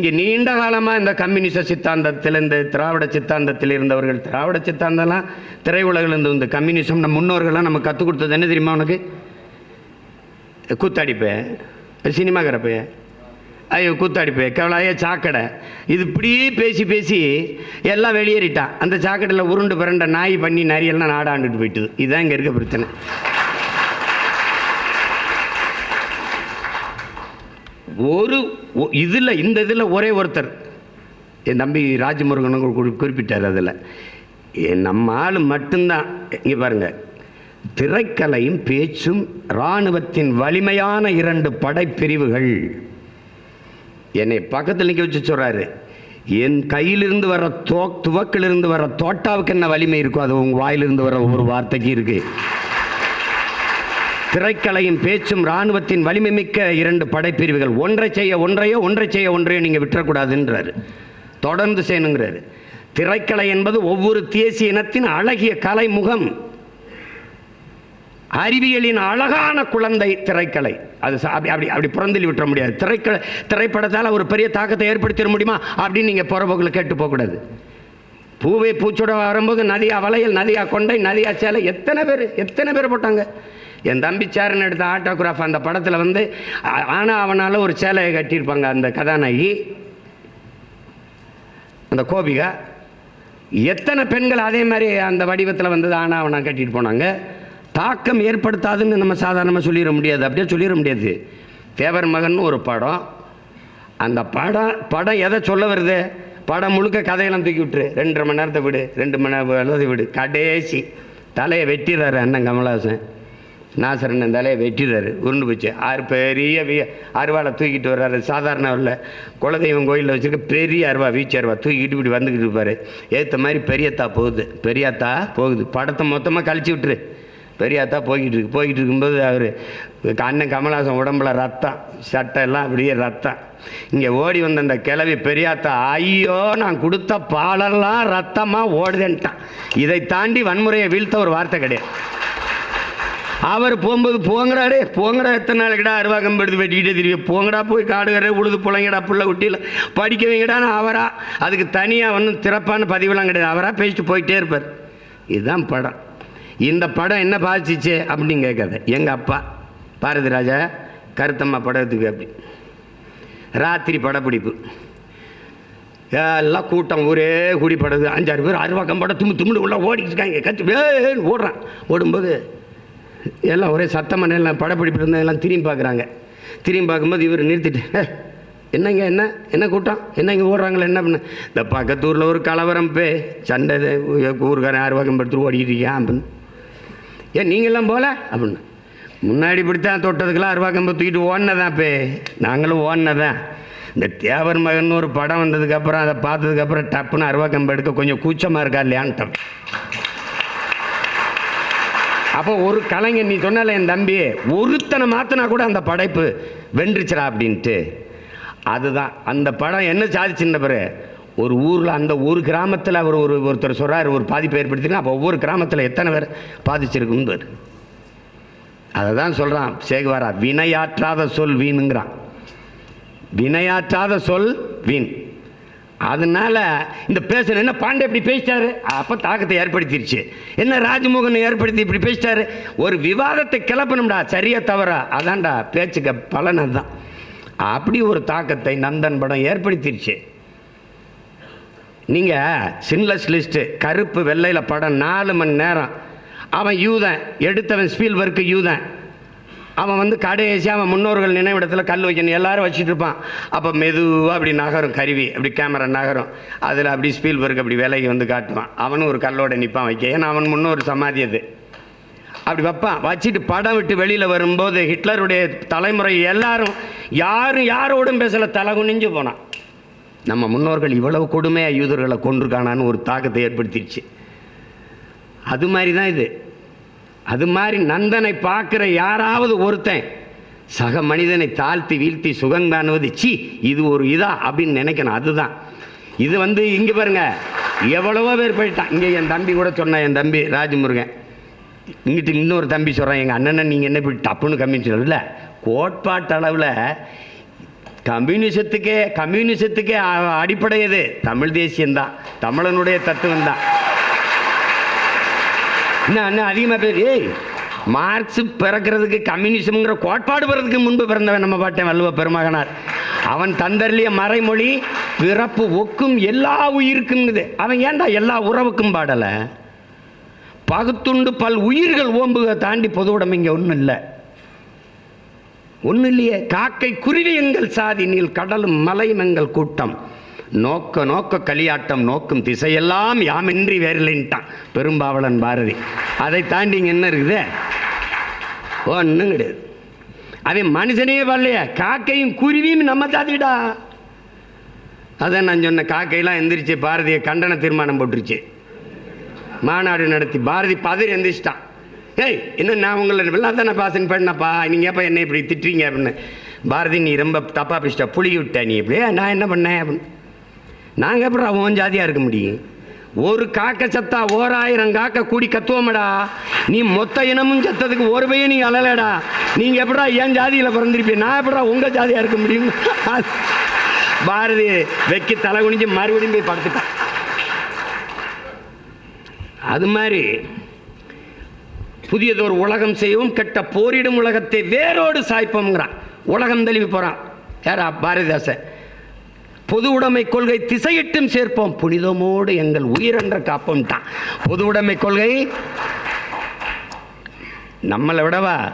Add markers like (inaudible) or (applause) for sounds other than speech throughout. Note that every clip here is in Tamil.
இங்கே நீண்ட காலமாக இந்த கம்யூனிச சித்தாந்தத்தில் இந்த திராவிட சித்தாந்தத்தில் இருந்தவர்கள் திராவிட சித்தாந்தம்லாம் திரையுலகிலிருந்து இந்த கம்யூனிசம் நம்ம முன்னோர்கள்லாம் நம்ம கற்றுக் கொடுத்தது என்ன தெரியுமா உனக்கு? கூத்தாடிப்பேன் சினிமாக்கிறப்ப ஐயோ கூத்தாடிப்பே கவலைய சாக்கடை. இது இப்படியே பேசி பேசி எல்லாம் வெளியேறிட்டான். அந்த சாக்கடையில் உருண்டு பிறண்ட நாய் பண்ணி நரியெல்லாம் நாடாண்டுட்டு போயிட்டுது. இதுதான் இங்கே இருக்க பிரச்சனை. ஒரு ஒ- இந்த இதில் ஒரே ஒருத்தர். என் தம்பி ராஜமுருகன் குறிப்பிட்டார் அதில். நம்ம ஆள் மட்டும்தான். இங்கே பாருங்கள் திரைக்கலையும் பேச்சும் இராணுவத்தின் வலிமையான இரண்டு படைப்பிரிவுகள். என்னை பக்கத்தில் நிற்க வச்சு சொல்கிறாரு என் கையிலிருந்து வர தோ துவக்கிலிருந்து வர தோட்டாவுக்கு என்ன வலிமை இருக்கோ அது உங்கள் வாயிலிருந்து வர ஒரு வார்த்தைக்கு இருக்குது திரைக்கலையும் பேச்சும் இராணுவத்தின் வலிமை மிக்க இரண்டு படைப்பிரிவுகள். ஒன்றை செய்ய ஒன்றையோ ஒன்றை செய்ய ஒன்றையோ நீங்கள் விட்டுறக்கூடாதுன்றாரு. தொடர்ந்து செய்யணுங்கிறாரு. திரைக்கலை என்பது ஒவ்வொரு தேசிய இனத்தின் அழகிய கலை முகம் அறிவியலின் அழகான குழந்தை திரைக்கலை. அது அப்படி அப்படி அப்படி புறந்தள்ளி விட்டுற முடியாது. திரைக்கலை திரைப்படத்தால் ஒரு பெரிய தாக்கத்தை ஏற்படுத்திட முடியுமா? அப்படின்னு நீங்கள் புறப்போக்கில் கேட்டு போகக்கூடாது. பூவை பூச்சோட வரும்போது நதியா வளையல் நதியா கொண்டை நதியா சேலை. எத்தனை பேர் எத்தனை பேர் போட்டாங்க? என் தம்பி சேரன் எடுத்த ஆட்டோகிராஃப் அந்த படத்தில் வந்து ஆனால் அவனால் ஒரு சேலையை கட்டியிருப்பாங்க அந்த கதாநாயகி. அந்த கோபிகா. எத்தனை பெண்கள் அதே மாதிரி அந்த வடிவத்தில் வந்தது ஆனால் அவனா கட்டிட்டு போனாங்க. தாக்கம் ஏற்படுத்தாதுன்னு நம்ம சாதாரணமாக சொல்லிட முடியாது. அப்படியே சொல்லிட முடியாது. தேவர் மகன் ஒரு படம். அந்த படம் படம் எதை சொல்ல வருது? படம் முழுக்க கதையெல்லாம் தூக்கி விட்டுரு. ரெண்டரை மணி நேரத்தை விடு ரெண்டு மணி நேரத்தை விடு. கடைசி தலையை வெட்டிடுறாரு அண்ணன் கமலஹாசன். நாசரன் இருந்தாலே வெட்டிடுறாரு உருண்டு போச்சு. ஆறு பெரிய வீ அருவாளை தூக்கிட்டு வர்றாரு. சாதாரண இல்லை. குலதெய்வம் கோயிலில் வச்சுருக்க பெரிய அருவா வீச்சு அருவா தூக்கிட்டு இப்படி வந்துக்கிட்டு இருப்பார். ஏற்ற மாதிரி பெரியத்தா போகுது. பெரியாத்தா போகுது. படத்தை மொத்தமாக கழிச்சு விட்டுரு. பெரியாத்தா போய்கிட்டு இருக்கு. போய்கிட்டு இருக்கும்போது அவர் அண்ணன் கமலஹாசன் உடம்புல ரத்தம் சட்டை எல்லாம் அப்படியே ரத்தம். இங்கே ஓடி வந்த அந்த கிளவி பெரியாத்தா ஐயோ நான் கொடுத்த பாலெல்லாம் ரத்தமாக ஓடுதேன்ட்டான். இதை தாண்டி வன்முறையை வீழ்த்த ஒரு வார்த்தை கிடையாது. அவர் போகும்போது போங்கடாடே போங்கடா எத்தனை நாளைக்குடா அருவா கம்பெடுத்து வெட்டிக்கிட்டே திரும்பி போங்கடா போய் காடு உழுது பிள்ளைங்கடா புள்ள குட்டியில் படிக்க வைங்கடான்னு அவரா அதுக்கு தனியாக ஒன்றும் சிறப்பான பதிவெல்லாம் கிடையாது. அவராக பேசிட்டு போயிட்டே இருப்பார். இதுதான் படம். இந்த படம் என்ன பாதிச்சிச்சு அப்படின்னு கேட்காத. எங்கள் அப்பா பாரதி ராஜா கருத்தம்மா படத்துக்கு அப்படி. ராத்திரி படப்பிடிப்பு. எல்லாம் கூட்டம் ஊரே கூடி படகு அஞ்சாறு பேர் அருவாக்கம் படம் தும்மு தும்முன்னு உள்ள ஓடிக்கிட்டு இருக்காங்க. கத்து ஓடுறான். ஓடும்போது எல்லாம் ஒரே சத்தமாக எல்லாம் படப்பிடிப்பு இருந்தால் எல்லாம் திரும்பி பார்க்குறாங்க. திரும்பி பார்க்கும்போது இவர் நிறுத்திட்டு என்னங்க என்ன? என்ன கூட்டம்? என்ன இங்கே ஓடுறாங்களே? என்ன பண்ண? இந்த பக்கத்து ஊரில் ஒரு கலவரம் பே சண்டை இது, ஊருக்காரன் அருவாக்கம் படுத்து ஓடிக்கிட்டு இருக்கியான் அப்படின்னு. ஏன் நீங்கள்லாம் போகல அப்படின்னு. முன்னாடி இப்படித்தான் தொட்டதுக்கெல்லாம் அருவாக்கம்பு தூக்கிட்டு ஓடினதான் பே நாங்களும் ஓடினதான். இந்த தேவர் மகன் ஒரு படம் வந்ததுக்கப்புறம் அதை பார்த்ததுக்கப்புறம் டப்புன்னு அருவாக்கம்பு எடுக்க கொஞ்சம் கூச்சமாக இருக்கா இல்லையான்ட்டோம். அப்போ ஒரு கலைஞன் நீ சொன்னல என் தம்பி ஒருத்தனை மாத்தினா கூட அந்த படைப்பு வென்றுச்சுடா அப்படின்ட்டு. அதுதான் அந்த படம் என்ன சாதிச்சுன்ன பிறகு ஒரு ஊரில் அந்த ஒரு கிராமத்தில் அவர் ஒரு ஒருத்தர் சொல்கிறார் ஒரு பாதிப்பை ஏற்படுத்தினா அப்போ ஒவ்வொரு கிராமத்தில் எத்தனை பேர் பாதிச்சிருக்குன்னு அதை தான் சொல்கிறான் சேகுவாரா வினையாற்றாத சொல் வீணுங்கிறான். வினையாற்றாத சொல் வீண். அதனால இந்த பேசணும் என்ன பாண்டே இப்படி பேசிட்டாரு? அப்போ தாக்கத்தை ஏற்படுத்திருச்சு. என்ன ராஜமோகன் ஏற்படுத்தி இப்படி பேசிட்டாரு? ஒரு விவாதத்தை கிளப்பணும்டா சரியா தவறா? அதான்டா பேச்சுக்க பலன் அதுதான் அப்படி ஒரு தாக்கத்தை நந்தன் படம் ஏற்படுத்திருச்சு. நீங்கள் சின்லெஸ் லிஸ்ட்டு கருப்பு வெள்ளையில் படம் நாலு மணி நேரம். அவன் யூதன் எடுத்தவன் ஸ்பீல்பர்க்கு யூதன். அவன் வந்து கடைசி அவன் முன்னோர்கள் நினைவிடத்தில் கல் வைக்கணும். எல்லாரும் வச்சுட்டு இருப்பான். அப்போ மெதுவாக அப்படி நகரும் கருவி. அப்படி கேமரா நகரும். அதில் அப்படி ஸ்பீல் ஸ்பீல்பர்க் அப்படி விலைக்கு வந்து காட்டுவான். அவனும் ஒரு கல்லோட நிற்பான் வைக்க. ஏன்னா அவன் முன்னோர் சமாதி அது. அப்படி வைப்பான். வச்சுட்டு படம் விட்டு வெளியில் வரும்போது ஹிட்லருடைய தலைமுறை எல்லாரும் யாரும் யாரோடும் பேசல தலை குனிஞ்சு போனான். நம்ம முன்னோர்கள் இவ்வளவு கொடுமையாக யூதர்களை கொண்டிருக்கானான்னு ஒரு தாக்கத்தை ஏற்படுத்திடுச்சு. அது மாதிரி தான் இது. அது மாதிரி நந்தனை பார்க்குற யாராவது ஒருத்தன் சக மனிதனை தாழ்த்தி வீழ்த்தி சுகங்காணுவது சி இது ஒரு இதா அப்படின்னு நினைக்கணும் அதுதான். இது வந்து இங்கே பாருங்க எவ்வளவோ பேர் போயிட்டான். இங்கே என் தம்பி கூட சொன்னான் என் தம்பி ராஜமுருகன். இங்கிட்டு இன்னொரு தம்பி சொல்கிறான் எங்கள் அண்ணனை நீங்கள் என்ன இப்படி டப்புன்னு கம்மின்னு இல்லை கோட்பாட்டு அளவில் கம்யூனிசத்துக்கே கம்யூனிசத்துக்கே அடிப்படை இது தமிழ் தேசியம்தான். தமிழனுடைய தத்துவம் தான் என்ன அண்ணன் அதிகமாக பேர்? ஏய் மார்க்ஸ் பிறக்கிறதுக்கு கம்யூனிசம்ங்கிற கோட்பாடு பிறதுக்கு முன்பு பிறந்தவன் நம்ம பாட்டேன் வல்லுவ பெருமகனார். அவன் தந்தர்லிய மறைமொழி பிறப்பு ஒக்கும் எல்லா உயிருக்கும்ங்குது அவன் ஏன்டா எல்லா உறவுக்கும் பாடலை? பகுத்துண்டு பல் உயிர்கள் ஓம்புக தாண்டி பொது உடம்பு இங்கே ஒன்றும் இல்லை. ஒன்றும் இல்லையே. காக்கை குருவி எங்கள் சாதி நீல் கடலும் மலையும் எங்கள் கூட்டம். நோக்க நோக்க களியாட்டம் நோக்கும் திசையெல்லாம் யாமின்றி வேறில்லைன்ட்டான் பெரும்பாவலன் பாரதி. அதை தாண்டி இங்கே என்ன இருக்குது? ஒன்றும் கிடையாது. அவன் மனுஷனே வரலையா. காக்கையும் குருவியும் நம்ம சாதிடா அதான் நான் சொன்ன காக்கையெல்லாம் எந்திரிச்சு பாரதியை கண்டன தீர்மானம் போட்டுருச்சு. மாநாடு நடத்தி பாரதி பதறி எந்திரிச்சிட்டான். ஏய் என்ன நான் உங்களை எல்லாம் தானே பாசன் பண்ணப்பா? நீங்கள் எப்போ என்ன இப்படி திட்டுறீங்க அப்படின்னு. பாரதி நீ ரொம்ப தப்பாக பிடிச்சிட்டா புளிகி விட்ட நீ இப்படியே நான் என்ன பண்ணேன் அப்படின்னு. நாங்கள் எப்படா உன் ஜாதியாக இருக்க முடியும்? ஒரு காக்க சத்தா ஓராயிரம் காக்க கூடி கத்துவோமடா. நீ மொத்த இனமும் சத்ததுக்கு ஒரு பையன் நீ அழலடா. நீங்கள் எப்படா என் ஜாதியில் பிறந்திருப்பீங்க? நான் எப்படா உங்கள் ஜாதியாக இருக்க முடியும்? (laughs) பாரதி வெக்கி தலை குனிஞ்சு மறுபடியும் போய் படுத்துட்டான் அது மாதிரி புதியதோர் உலகம் செய்யவும் கெட்ட போரிடும் உலகத்தை வேரோடு சாய்ப்போம்ங்கிறான். உலகம் தெளிவு போகிறான் யாரா? பாரதிதாசன். பொது உடைமை கொள்கை திசையிட்டும் சேர்ப்போம். புனிதமோடு எங்கள் உயிரென்ற தான். பொது உடைமை கொள்கை நம்மளை விடவா?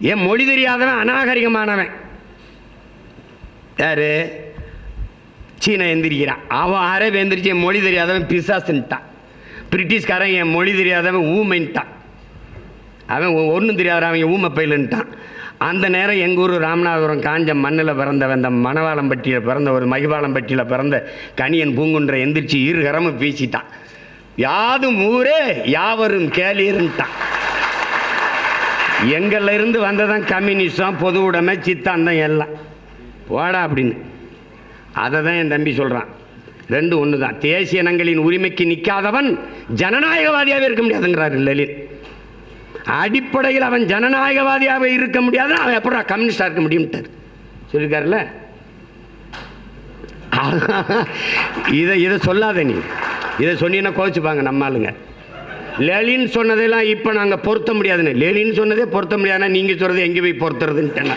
ஏன் மொழி தெரியாதவன் அநாகரிகமானவன். யாரு? சீனா எந்திரிக்கிறான். அவன் அரேப் எந்திரிச்சு என் மொழி தெரியாதவன் பிசாசுன்ட்டான். பிரிட்டிஷ்காரன் என் மொழி தெரியாதவன் ஊமைன்ட்டான். அவன் ஒன்றும் தெரியாத அவன் ஊமை பயிலுன்ட்டான் அந்த நேரம் எங்கள் ஊர் ராமநாதபுரம் காஞ்ச மண்ணில் பிறந்தவன் இந்த மணவாளம்பட்டியில் பிறந்த ஒரு மகிபாளம்பட்டியில் பிறந்த கணியன் பூங்குன்ற எந்திரிச்சு இரு கரமும் பேசிட்டான் யாதும் ஊரே யாவரும் கேளீருன்ட்டான். எங்கள்ல இருந்து வந்ததான் கம்யூனிஸ்டம் பொது உடைமை சித்தாந்தம் எல்லாம். போடா அப்படின்னு. அதை தான் என் தம்பி சொல்கிறான் ரெண்டு ஒன்று தான் தேசிய இனங்களின் உரிமைக்கு நிற்காதவன் ஜனநாயகவாதியாகவே இருக்க முடியாதுங்கிறார் லலித். அடிப்படையில் அவன் ஜனநாயகவாதியாக இருக்க முடியாது அவன் எப்படா கம்யூனிஸ்டாக இருக்க முடியும்ட்டார் சொல்லியிருக்காருல்ல இதை இதை சொல்லாத நீ. இதை சொன்னீங்கன்னா கோச்சுப்பாங்க நம்ம ஆளுங்க. லெலின் சொன்னதெல்லாம் இப்போ நாங்கள் பொருத்த முடியாதுன்னு. லெலின் சொன்னதே பொருத்த முடியாதுன்னா நீங்கள் சொல்கிறது எங்கே போய் பொருத்துறதுன்ட்டேங்க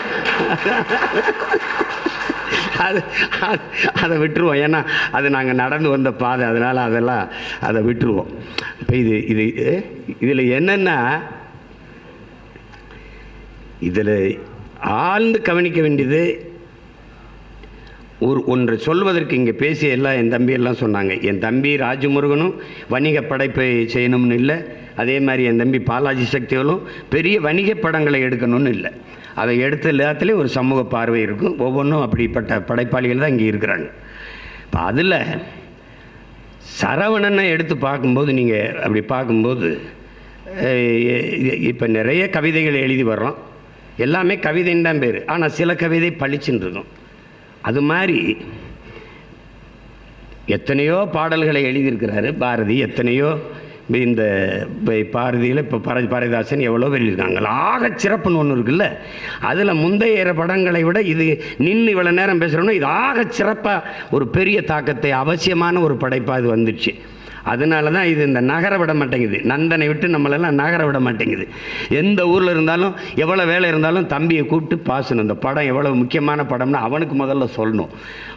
அது அது- அதை விட்டுருவோம். ஏன்னா அது நாங்கள் நடந்து வந்த பாதை. அதனால் அதெல்லாம் அதை விட்டுருவோம். இப்போ இது இது இதில் என்னென்னா இதில் ஆழ்ந்து கவனிக்க வேண்டியது ஒரு ஒன்று சொல்வதற்கு இங்கே பேசிய எல்லாம் என் தம்பி எல்லாம் சொன்னாங்க. என் தம்பி ராஜமுருகனும் வணிக படைப்பை செய்யணும்னு இல்லை. அதே மாதிரி என் தம்பி பாலாஜி சக்திகளும் பெரிய வணிக படங்களை எடுக்கணும்னு இல்லை. அதை எடுத்த எல்லாத்துலேயும் ஒரு சமூக பார்வை இருக்கும். ஒவ்வொன்றும் அப்படிப்பட்ட படைப்பாளிகள் தான் இங்கே இருக்கிறாங்க. இப்போ அதில் சரவணனை எடுத்து பார்க்கும்போது நீங்கள் அப்படி பார்க்கும்போது இப்போ நிறைய கவிதைகள் எழுதி வர்றோம். எல்லாமே கவிதைன்னு தான் பேர். ஆனால் சில கவிதை பளிச்சுன்னு இருக்கும் அது மாதிரி எத்தனையோ பாடல்களை எழுதியிருக்கிறாரு பாரதி. எத்தனையோ இந்த பாரதியில் இப்போ பாரதி பாரதிதாசன் எவ்வளோ எழுதியிருக்காங்க. ஆக சிறப்புன்னு ஒன்று இருக்குல்ல. அதில் முந்தைய படங்களை விட இது நின்று இவ்வளோ நேரம் பேசுகிறோம்னா இது ஆக சிறப்பாக ஒரு பெரிய தாக்கத்தை அவசியமான ஒரு படைப்பாக இது வந்துடுச்சு. அதனால தான் இது இந்த நகர விட மாட்டேங்குது. நந்தனை விட்டு நம்மளெல்லாம் நகர விட மாட்டேங்குது. எந்த ஊரில் இருந்தாலும் எவ்வளோ வேலை இருந்தாலும் தம்பியை கூப்பிட்டு பாசணும். இந்த படம் எவ்வளோ முக்கியமான படம்னு அவனுக்கு முதல்ல சொல்லணும்.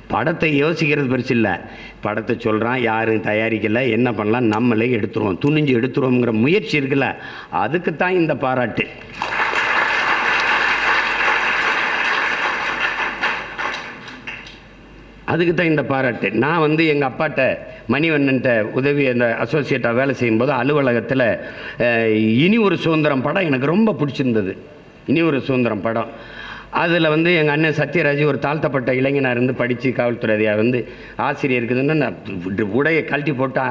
படத்தை யோசிக்கிறது பெருசு இல்லை. படத்தை சொல்கிறான் யாரும் தயாரிக்கலை என்ன பண்ணலாம் நம்மளே எடுத்துருவோம் துணிஞ்சு எடுத்துருவோங்கிற முயற்சி இருக்குல்ல. அதுக்கு தான் இந்த பாராட்டு. அதுக்கு தான் இந்த பாராட்டு. நான் வந்து எங்கள் அப்பாட்ட மணிவண்ணன்ட்ட உதவி அந்த அசோசியேட்டாக வேலை செய்யும்போது அலுவலகத்தில் இனி ஒரு சுதந்திரம் படம் எனக்கு ரொம்ப பிடிச்சிருந்தது. இனி ஒரு சுதந்திரம் படம். அதில் வந்து எங்கள் அண்ணன் சத்யராஜ் ஒரு தாழ்த்தப்பட்ட இளைஞனாக இருந்து படித்து காவல்துறை அதிகாரி வந்து ஆசிரியர் இருக்குதுன்னு நான் உடையை கழட்டி போட்டு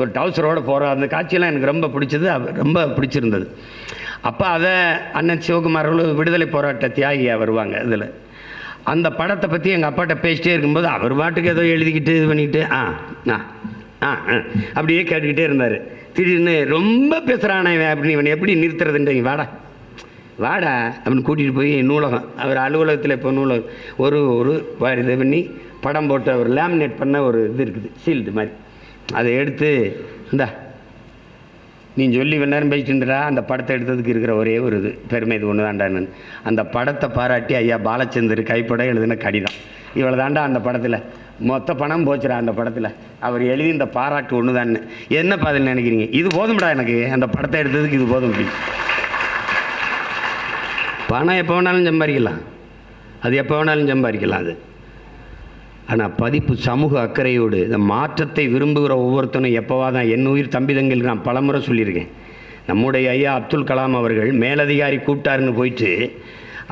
ஒரு டவுசரோடு போகிற அந்த காட்சியெல்லாம் எனக்கு ரொம்ப பிடிச்சது ரொம்ப பிடிச்சிருந்தது. அப்போ அதை அண்ணன் சிவகுமார் விடுதலை போராட்ட தியாகியாக வருவாங்க இதில் அந்த படத்தை பற்றி எங்கள் அப்பாட்ட பேசிட்டே இருக்கும்போது அவர் பாட்டுக்கு ஏதோ எழுதிக்கிட்டு இது பண்ணிக்கிட்டு ஆ ஆ ஆ ஆ அப்படியே கேட்டுக்கிட்டே இருந்தார். திடீர்னு ரொம்ப பேசுகிறானே இவன் அப்படின்னு இவனை எப்படி நிறுத்துறதுன்றீங்க வாடா வாடா அப்படின்னு கூட்டிகிட்டு போய் நூலகம் அவர் அலுவலகத்தில் இப்போ நூலகம் ஒரு ஒரு இது பண்ணி படம் போட்டு ஒரு லேமினேட் பண்ண ஒரு இது இருக்குது சீல்டு மாதிரி. அதை எடுத்து இந்தா நீ சொல்லி வேணாலும் பேசிட்டு அந்த படத்தை எடுத்ததுக்கு இருக்கிற ஒரே ஒரு இது பெருமை இது ஒன்று தாண்டான்னு அந்த படத்தை பாராட்டி ஐயா பாலச்சந்தர் கைப்பட எழுதின கடிதம். இவ்வளோ தாண்டா அந்த படத்தில். மொத்த பணம் போச்சுடா அந்த படத்தில். அவர் எழுதி இந்த பாராட்டு ஒன்று தான்னு என்ன பதில் நினைக்கிறீங்க? இது போதும்டா எனக்கு. அந்த படத்தை எடுத்ததுக்கு இது போதும் அப்படி பணம் எப்போ வேணாலும் சம்பாதிக்கலாம். அது எப்போ வேணாலும் சம்பாதிக்கலாம் அது. ஆனால் பதிப்பு சமூக அக்கறையோடு இந்த மாற்றத்தை விரும்புகிற ஒவ்வொருத்தனும் எப்போவா தான் என் உயிர் தம்பிதங்களுக்கு நான் பலமுறை சொல்லியிருக்கேன். நம்முடைய ஐயா அப்துல் கலாம் அவர்கள் மேலதிகாரி கூப்பிட்டாருன்னு போயிட்டு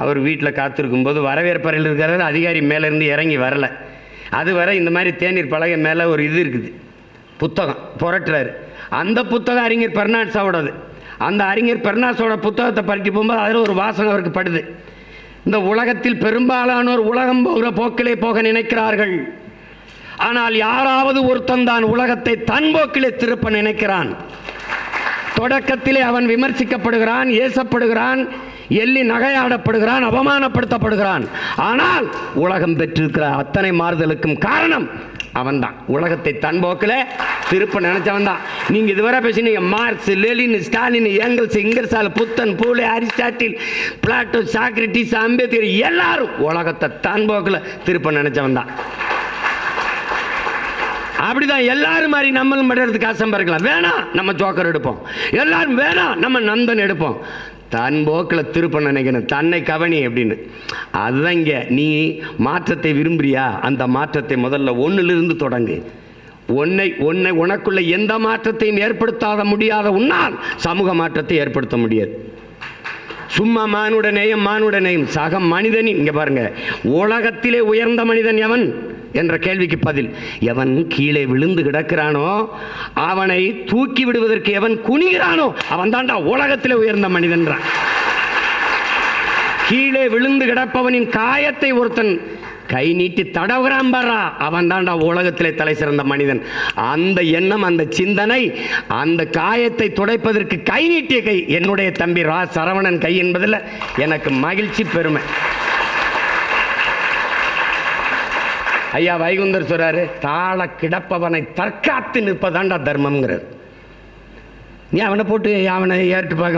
அவர் வீட்டில் காத்திருக்கும்போது வரவேற்பறையில் இருக்கிறாரு அதிகாரி மேலேருந்து இறங்கி வரல. அது வரை இந்த மாதிரி தேநீர் பலகை மேலே ஒரு இது இருக்குது. புத்தகம் புரட்டுறாரு. அந்த புத்தகம் அறிஞர் பெர்னாட்ஸாவோடது அந்த அறிஞர் பெர்னாஸோட புத்தகத்தை பரட்டி போகும்போது அதில் ஒரு வாசனை அவருக்கு படுது. இந்த உலகத்தில் பெரும்பாலானோர் உலகம் போகிற போக்கிலே போக நினைக்கிறார்கள். ஆனால் யாராவது ஒருத்தன் தான் உலகத்தை தன் போக்கிலே திருப்ப நினைக்கிறான். தொடக்கத்திலே அவன் விமர்சிக்கப்படுகிறான் ஏசப்படுகிறான் எள்ளி நகையாடப்படுகிறான் அவமானப்படுத்தப்படுகிறான். ஆனால் உலகம் பெற்றிருக்கிற அத்தனை மாறுதலுக்கும் காரணம் அவன்தான். உலகத்தை தன் போக்கில் திருப்ப நினைச்சவன் தான் நீங்கள் இதுவரை பேசினீங்க Marx Lenin Stalin Engels Ingersoll புத்தன் Phule Aristotle Plato Socrates Ambedkar எல்லாரும் உலகத்தை தன் போக்கில் திருப்ப நினைச்சவன் தான் அப்படிதான் எல்லாரும் மாதிரி நம்மளும் படுறதுக்கு ஆசை வேணாம் நம்ம ஜோக்கர் எடுப்போம். எல்லாரும் வேணாம் நம்ம நந்தன் எடுப்போம். தன் போக்கில் திருப்ப நினைக்கணும். தன்னை கவனி அப்படின்னு. அதுதான் இங்கே. நீ மாற்றத்தை விரும்புறியா? அந்த மாற்றத்தை முதல்ல ஒன்றிலிருந்து தொடங்கு. உன்னை உன்னை உனக்குள்ள எந்த மாற்றத்தையும் ஏற்படுத்தாத முடியாத உன்னால் சமூக மாற்றத்தை ஏற்படுத்த முடியாது. சும்மா மானுட நேயம் மானுட நேயம் சக மனிதனின் இங்கே பாருங்கள் உலகத்திலே உயர்ந்த மனிதன் எவன்? என்ற கேள்விக்கு பதில். எவன் கீழே விழுந்து கிடக்கிறானோ அவனை தூக்கி விடுவதற்கு எவன் குனிகிறானோ அவன் தாண்டா உலகத்திலே உயர்ந்த மனிதன்றான். கீழே விழுந்து கிடப்பவனின் காயத்தை ஒருத்தன் கை நீட்டி தடவுறான் பாரா அவன் தாண்டா உலகத்திலே தலை சிறந்த மனிதன். அந்த எண்ணம் அந்த சிந்தனை அந்த காயத்தை துடைப்பதற்கு கை நீட்டிய கை என்னுடைய தம்பி ரா சரவணன் கை என்பதில் எனக்கு மகிழ்ச்சி பெருமை. ஐயா வைகுந்தர் சொல்றாரு தாழ கிடப்பவனை தற்காத்து நிற்பதாண்டா தர்மம்ங்கிறார். நீ அவனை போட்டு அவனை ஏறிட்டு பார்க்க